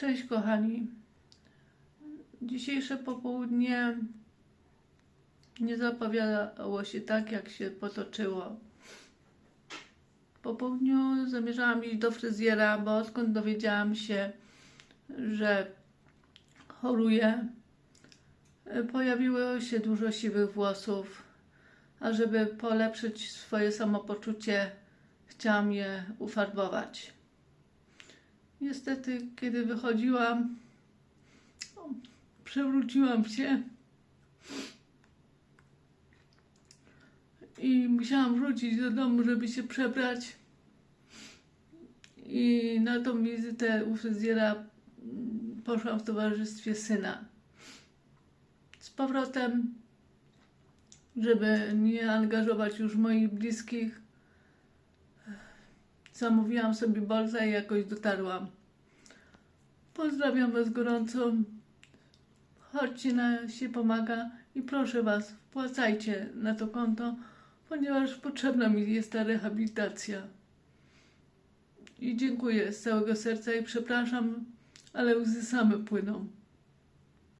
Cześć kochani. Dzisiejsze popołudnie nie zapowiadało się tak, jak się potoczyło. Po południu zamierzałam iść do fryzjera, bo odkąd dowiedziałam się, że choruję, pojawiło się dużo siwych włosów, a żeby polepszyć swoje samopoczucie, chciałam je ufarbować. Niestety, kiedy wychodziłam, przewróciłam się i musiałam wrócić do domu, żeby się przebrać. I na tą wizytę u fryzjera poszłam w towarzystwie syna. Z powrotem, żeby nie angażować już moich bliskich, Zamówiłam sobie bolza i jakoś dotarłam. Pozdrawiam Was gorąco. Chodźcie na się pomaga i proszę Was, wpłacajcie na to konto, ponieważ potrzebna mi jest ta rehabilitacja. I dziękuję z całego serca i przepraszam, ale łzy same płyną.